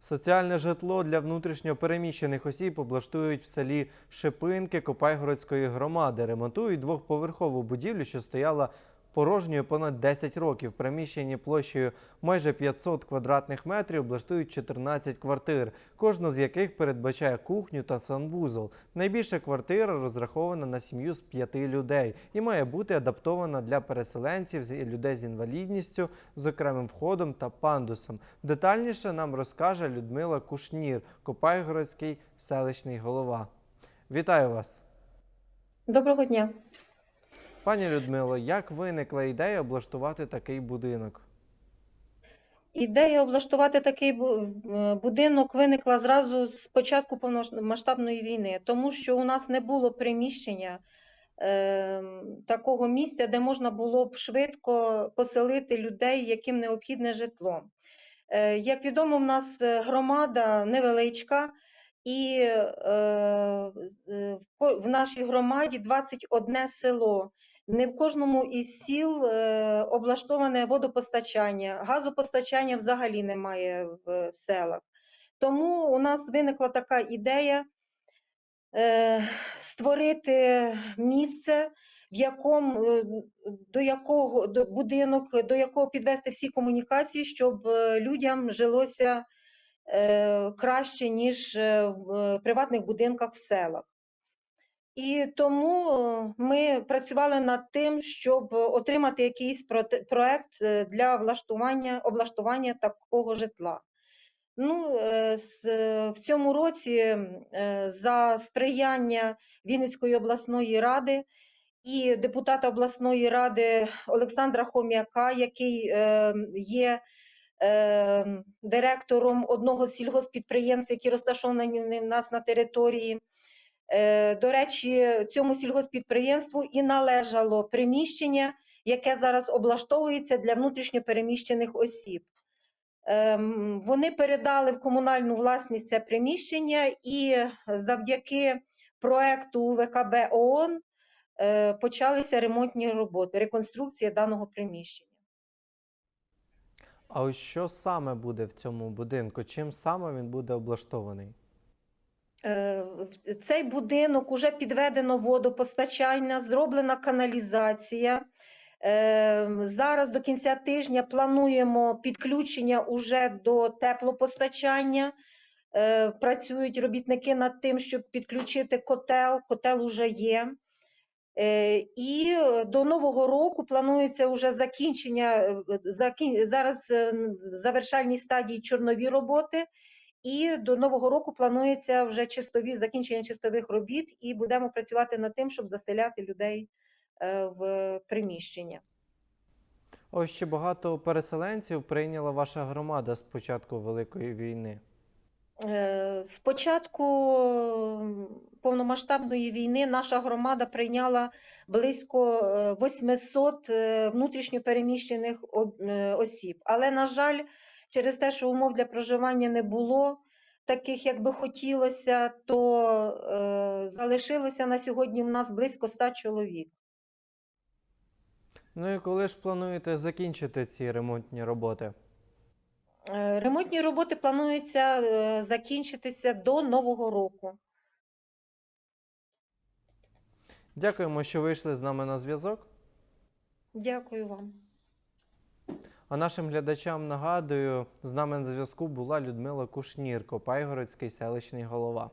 Соціальне житло для внутрішньо переміщених осіб облаштують в селі Шипинки Копайгородської громади. Ремонтують двохповерхову будівлю, що стояла порожньою понад 10 років. В приміщенні площею майже 500 квадратних метрів облаштують 14 квартир, кожна з яких передбачає кухню та санвузол. Найбільша квартира розрахована на сім'ю з п'яти людей і має бути адаптована для переселенців з людей з інвалідністю, з окремим входом та пандусом. Детальніше нам розкаже Людмила Кушнір, Копайгородський селищний голова. Вітаю вас! Доброго дня. Пані Людмило, як виникла ідея облаштувати такий будинок? Ідея облаштувати такий е, будинок виникла зразу з початку повномасштабної війни, тому що у нас не було приміщення е, такого місця, де можна було б швидко поселити людей, яким необхідне житло. Е, як відомо, в нас е, громада невеличка, і е, е, в нашій громаді 21 село. Не в кожному із сіл е, облаштоване водопостачання, газопостачання взагалі немає в селах. Тому у нас виникла така ідея е, створити місце, в якому е, до якого до будинок, до якого підвести всі комунікації, щоб людям жилося краще, ніж в приватних будинках в селах. І тому е, ми працювали над тим, щоб отримати якийсь проект е, для влаштування, облаштування такого житла. Ну, е, в цьому році за сприяння Вінницької обласної ради і депутата обласної ради Олександра Хом'яка, який є директором одного з сільгоспідприємств, які розташовані в нас на території. Е, До речі, цьому сільгоспідприємству і належало приміщення, яке зараз облаштовується для внутрішньо переміщених осіб. Ем, Вони передали в комунальну власність це приміщення, і завдяки проекту ВКБ ООН е, почалися ремонтні роботи, реконструкція даного приміщення. А ось що саме буде в цьому будинку? Чим саме він буде облаштований? Е, в Цей будинок уже підведено водопостачання, зроблена каналізація. Е, Зараз до кінця тижня плануємо підключення уже до теплопостачання. Е, Працюють робітники над тим, щоб підключити котел. Котел уже є. І до нового року планується вже закінчення. Зараз в завершальній стадії чорнові роботи. І до нового року планується вже чистові закінчення чистових робіт, і будемо працювати над тим, щоб заселяти людей е, в приміщення. Ось ще багато переселенців прийняла ваша громада з початку Великої війни. Е, З початку повномасштабної війни наша громада прийняла близько е, 800 е, внутрішньо переміщених е, осіб. Але, на жаль, через те, що умов для проживання не було таких, як би хотілося, то е, залишилося на сьогодні в нас близько 100 чоловік. Ну і коли ж плануєте закінчити ці ремонтні роботи? Е, Ремонтні роботи плануються е, закінчитися до Нового року. Дякуємо, що вийшли з нами на зв'язок. Дякую вам. А нашим глядачам нагадую, з нами на зв'язку була Людмила Кушнір, Копайгородський селищний голова.